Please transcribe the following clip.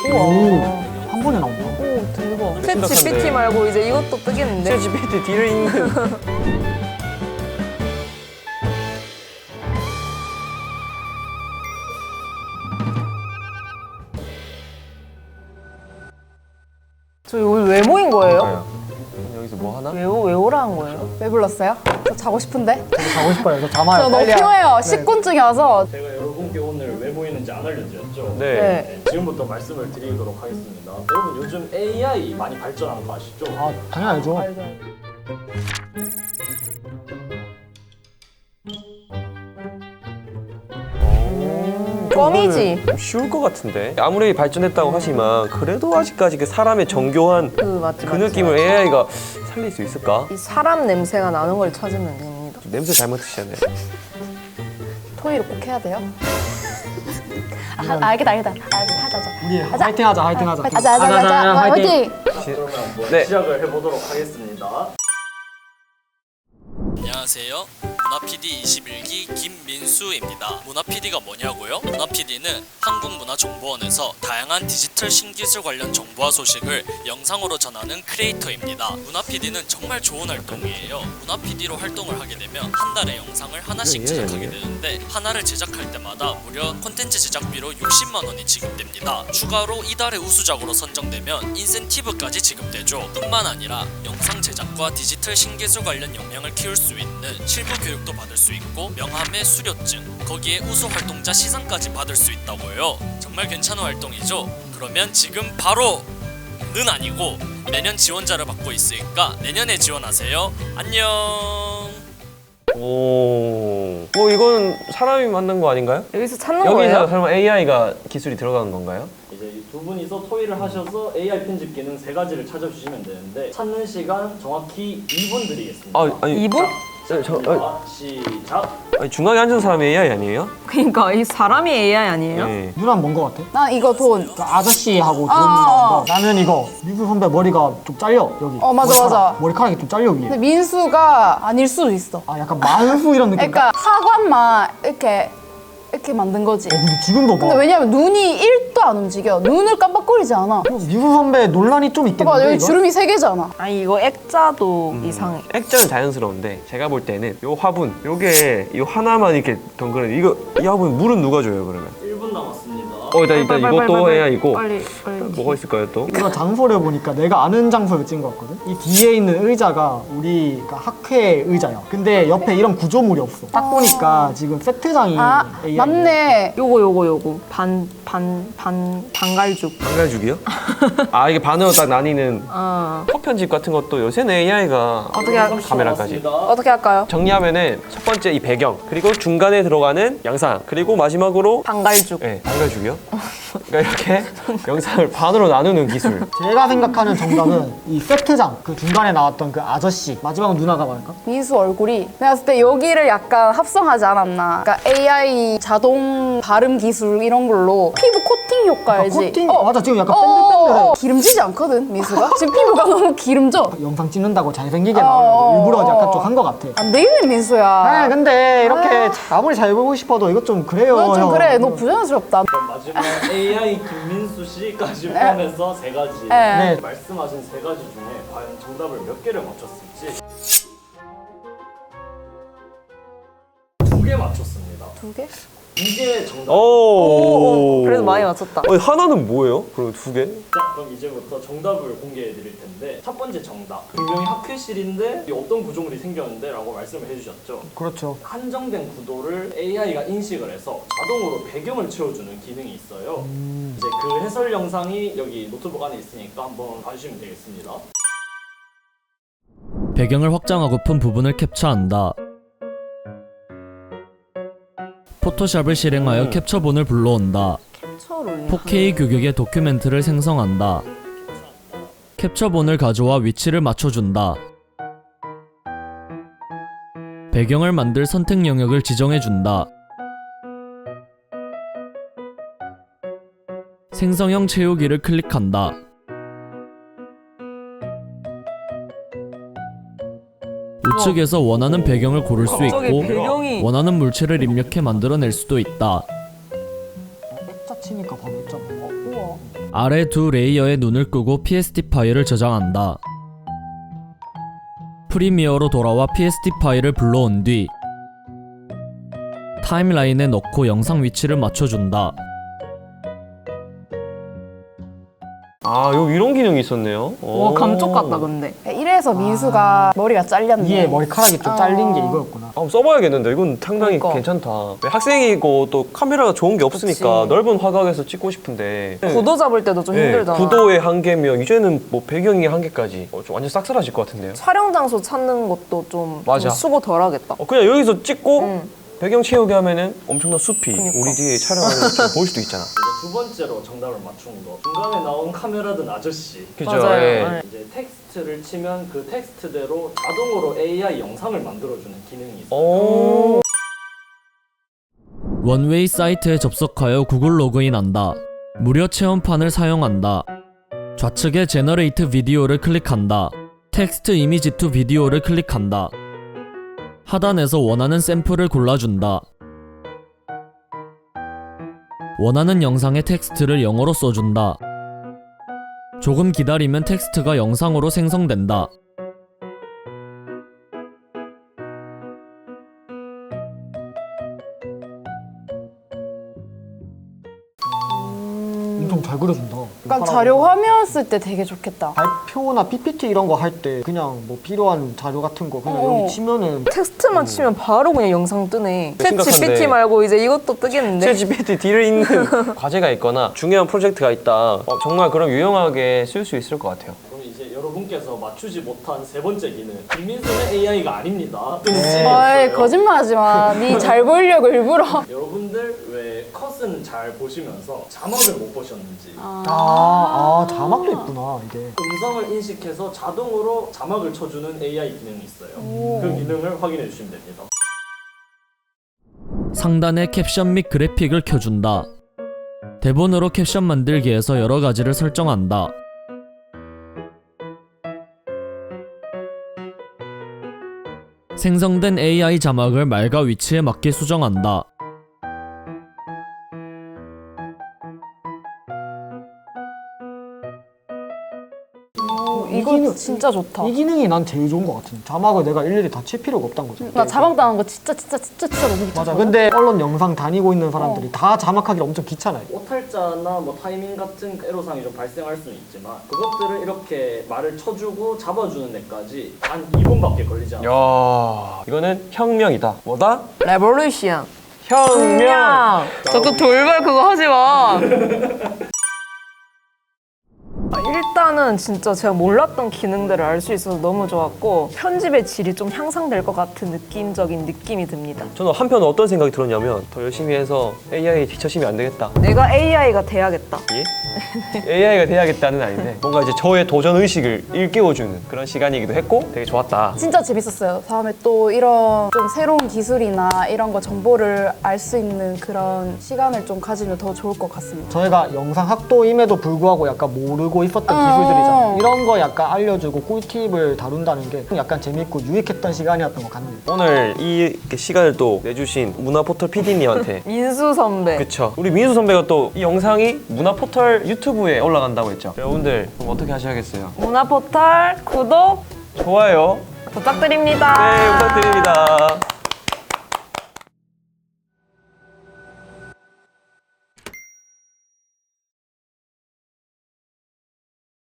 우와. 한 번에 나온다. 오 대박. 챗. GPT 말고 이제 이것도 뜨겠는데. GPT 뒤를 읽는 저희 오늘 왜 모인 거예요? 여기서 뭐 하나? 왜, 오- 왜 오라는 거예요? 왜 불렀어요? 저 자고 싶은데? 자고 싶어요. 저 잠아요. 저 너무 빨리. 피곤해요. 식곤증이 와서 제가 여러분께 오늘 왜 모이는지 안 알려드렸죠? 네. 네. 지금부터 말씀을 드리도록 하겠습니다. 여러분 요즘 AI 많이 발전하는 거 아시죠? 아, 당연히 알죠. 껌이지. 쉬울 것 같은데 아무리 발전했다고 하지만 그래도 아직까지 그 사람의 정교한 그 맞지. 그 맞지, 느낌을 맞지. AI가 살릴 수 있을까? 이 사람 냄새가 나는 걸 찾으면 됩니다. 냄새 잘 맡으시잖아요. 토의를 꼭 해야 돼요? 아, 알겠다, 알겠다. 알겠다, 하자, 하자. 우리 화이팅 하자, 화이팅 하자. 하자, 하자, 하자, 하자. 화이팅! 그러면 한번 네. 시작을 해보도록 하겠습니다. 안녕하세요. 문화PD 21기 김민수입니다. 문화PD가 뭐냐고요? 문화PD는 한국문화정보원에서 다양한 디지털 신기술 관련 정보와 소식을 영상으로 전하는 크리에이터입니다. 문화PD는 정말 좋은 활동이에요. 문화PD로 활동을 하게 되면 한 달에 영상을 하나씩 예, 제작하게 예. 되는데 하나를 제작할 때마다 무려 콘텐츠 제작비로 60만 원이 지급됩니다. 추가로 이달의 우수작으로 선정되면 인센티브까지 지급되죠. 뿐만 아니라 영상 제작과 디지털 신기술 관련 역량을 키울 수 있는 실무 교육 도 받을 수 있고 명함의 수료증, 거기에 우수 활동자 시상까지 받을 수 있다고요. 정말 괜찮은 활동이죠. 그러면 지금 바로 는 아니고 내년 지원자를 받고 있으니까 내년에 지원하세요. 안녕. 오, 뭐 이건 사람이 만든 거 아닌가요? 여기서 찾는 여기서 거예요? 설마 AI가 기술이 들어가는 건가요? 이제 이두 분이서 토의를 하셔서 AI 편집 기능 세 가지를 찾아주시면 되는데 찾는 시간 정확히 2분 드리겠습니다. 아, 아니, 이분? 저, 저, 아, 자, 시작. 아니, 중앙에 앉은 사람이 AI 아니에요? 그러니까 이 사람이 AI 아니에요? 네. 누나는 뭔거 같아? 난 이거 돈. 그 아저씨하고 돈 어, 나온 어. 거. 나는 이거 미수 선배 머리가 좀 잘려 여기. 어, 맞아, 머리카락, 맞아. 머리카락이 좀 잘려 위에. 근데 민수가 아닐 수도 있어. 아 약간 만수 이런 느낌. 그러니까 하관만 이렇게 이렇게 만든 거지. 어 근데 지금도 봐. 근데 왜냐면 눈이 1도 안 움직여. 눈을 깜빡거리지 않아. 어, 미수 선배 논란이 좀 있겠는데. 봐봐, 여기 이거? 주름이 세 개잖아. 아니 이거 액자도 이상해. 액자는 자연스러운데 제가 볼 때는 요 화분 요게 요 하나만 이렇게 덩그러니 이거 이 화분 물은 누가 줘요 그러면? 1분 남았습니다. 어 일단 일단 빨리, 이것도 빨리, 빨리, AI고 빨리 빨리. 뭐가 있을까요 또? 이거 장소를 보니까 내가 아는 장소를 찍은 것 같거든? 이 뒤에 있는 의자가 우리 그 학회 의자야. 근데 옆에 이런 구조물이 없어. 딱 보니까 지금 세트장이 아, AI. 맞네. 요거 요거 요거 반 반 반 반갈죽. 한가죽이요? 아 이게 반으로 딱 나뉘는 어. 컷 편집 같은 것도 요새는 AI가 어떻게 할 카메라까지. 어떻게 할까요? 정리하면은 첫 번째 이 배경 그리고 중간에 들어가는 영상 그리고 마지막으로 반갈죽. 네 한가죽이요? 그러니까 이렇게 영상을 반으로 나누는 기술 제가 생각하는 정답은 이 세트장 그 중간에 나왔던 그 아저씨 마지막은 누나가 말할까? 민수 얼굴이 내가 봤을 때 여기를 약간 합성하지 않았나. 그러니까 AI 자동 발음 기술 이런 걸로 피부 코팅 효과 알지? 코팅 어, 맞아 지금 약간 어, 어, 뺀들뺀들해 어. 기름지지 않거든, 민수가? 지금 피부가 너무 기름져. 영상 찍는다고 잘생기게 어, 나오려고 일부러 어, 약간 어. 좀한 것 같아 안 되겠네, 민수야. 아 근데 이렇게 아무리 잘 보고 싶어도 이것 좀 그래요 너 좀 형. 그래, 너 부자연스럽다. 마지막 AI 김민수 씨까지 포함해서 세 가지. 네. 네. 말씀하신 세 가지 중에 과연 정답을 몇 개를 맞췄을지 두 개 맞췄습니다. 두 개? 두개 정답. 오, 그래도 많이 맞췄다. 아니, 하나는 뭐예요? 그럼 두 개? 자, 그럼 이제부터 정답을 공개해 드릴 텐데 첫 번째 정답. 분명히 학회실인데 이게 어떤 구조물이 생겼는데 라고 말씀을 해주셨죠. 그렇죠 한정된 구도를 AI가 인식을 해서 자동으로 배경을 채워주는 기능이 있어요. 이제 그 해설 영상이 여기 노트북 안에 있으니까 한번 봐주시면 되겠습니다. 배경을 확장하고픈 부분을 캡처한다. 포토샵을 실행하여 음. 캡처본을 불러온다. 캡처를 4K 규격의 도큐멘트를 생성한다. 캡처본을 가져와 위치를 맞춰준다. 배경을 만들 선택 영역을 지정해준다. 생성형 채우기를 클릭한다. 우측에서 원하는 배경을 고를 수 있고 배경이 원하는 물체를 입력해 만들어낼 수도 있다. 액자 치니까 바로 있잖아 어, 우와. 아래 두 레이어의 눈을 끄고 PSD 파일을 저장한다. 프리미어로 돌아와 PSD 파일을 불러온 뒤 타임라인에 넣고 영상 위치를 맞춰준다. 아, 요 이런 기능이 있었네요. 와 오. 감쪽 같다 근데. 이래서 민수가 머리가 잘렸네. 이에 머리카락이 좀 잘린 게 어. 이거였구나. 한번 써봐야겠는데 이건 상당히 그러니까. 괜찮다. 왜 학생이고 또 카메라가 좋은 게 없으니까 그치. 넓은 화각에서 찍고 싶은데 구도 잡을 때도 좀 네, 힘들잖아. 구도의 한계면 이제는 뭐 배경의 한계까지 어, 좀 완전 싹 사라질 것 같은데요. 촬영 장소 찾는 것도 좀, 맞아. 좀 수고 덜하겠다. 어, 그냥 여기서 찍고 응. 배경 채우게 하면은 엄청난 숲이 그니까. 우리 뒤에 촬영하는 것처럼 보일 수도 있잖아. 이제 두 번째로 정답을 맞춘 거 중간에 나온 카메라 든 아저씨 그죠? 맞아요. 예. 네. 이제 텍스트 를 치면 그 텍스트대로 자동으로 AI 영상을 만들어주는 기능이 있어요. 오. 원웨이 사이트에 접속하여 구글 로그인한다. 무료 체험판을 사용한다. 좌측에 제너레이트 비디오를 클릭한다. 텍스트 이미지 투 비디오를 클릭한다. 하단에서 원하는 샘플을 골라준다. 원하는 영상의 텍스트를 영어로 써준다. 조금 기다리면 텍스트가 영상으로 생성된다. 엄청 잘 그려준다. 약간 자료 화면 쓸 때 되게 좋겠다. 발표나 PPT 이런 거 할 때 그냥 뭐 필요한 자료 같은 거 그냥 어. 여기 치면은 텍스트만 치면 바로 그냥 영상 뜨네. 챗 심각한데. GPT 말고 이제 이것도 뜨겠는데. 제 GPT 뒤를 잇는 과제가 있거나 중요한 프로젝트가 있다. 어, 정말 그럼 유용하게 쓸 수 있을 것 같아요. 여러분께서 맞추지 못한 세 번째 기능 김민수는 AI가 아닙니다. 어이 뜬금없어요. 거짓말하지 마. 니 잘 보이려고 일부러. 여러분들 왜 컷은 잘 보시면서 자막을 못 보셨는지 아, 아 자막도 있구나 이게. 음성을 인식해서 자동으로 자막을 쳐주는 AI 기능이 있어요. 그 기능을 확인해 주시면 됩니다. 상단에 캡션 및 그래픽을 켜준다. 대본으로 캡션 만들기에서 여러 가지를 설정한다. 생성된 AI 자막을 말과 위치에 맞게 수정한다. 진짜 좋다. 이 기능이 난 제일 좋은 것 같은. 자막을 내가 일일이 다 칠 필요가 없다는 거지. 나 자막 당한 거 진짜 진짜 진짜 진짜 너무 귀찮아. 맞아. 근데 언론 영상 다니고 있는 사람들이 다 자막하기가 엄청 귀찮아요. 오탈자나 뭐 타이밍 같은 애로사항이 좀 발생할 수는 있지만 그것들을 이렇게 말을 쳐주고 잡아주는 데까지 한 2분밖에 걸리지 않아요. 야, 이거는 혁명이다. 뭐다? 레볼루션. 혁명. 자꾸 돌발 그거 하지 마. 아, 일단은 진짜 제가 몰랐던 기능들을 알 수 있어서 너무 좋았고 편집의 질이 좀 향상될 것 같은 느낌적인 느낌이 듭니다. 저는 한편 어떤 생각이 들었냐면 더 열심히 해서 AI 뒤처시면 안 되겠다. 내가 AI가 돼야겠다. 예? AI가 돼야겠다는 아닌데 뭔가 이제 저의 도전 의식을 일깨워주는 그런 시간이기도 했고 되게 좋았다. 진짜 재밌었어요. 다음에 또 이런 좀 새로운 기술이나 이런 거 정보를 알 수 있는 그런 시간을 좀 가지면 더 좋을 것 같습니다. 저희가 영상 학도임에도 불구하고 약간 모르고 있었던 어. 기술들이잖아요. 이런 거 약간 알려주고 꿀팁을 다룬다는 게 약간 재밌고 유익했던 시간이었던 것 같네요. 오늘 이 시간을 또 내주신 문화포털 PD님한테 민수 선배. 그쵸. 우리 민수 선배가 또 이 영상이 문화포털 유튜브에 올라간다고 했죠. 여러분들 그럼 어떻게 하셔야겠어요? 문화포털 구독 좋아요. 부탁드립니다. 네, 부탁드립니다.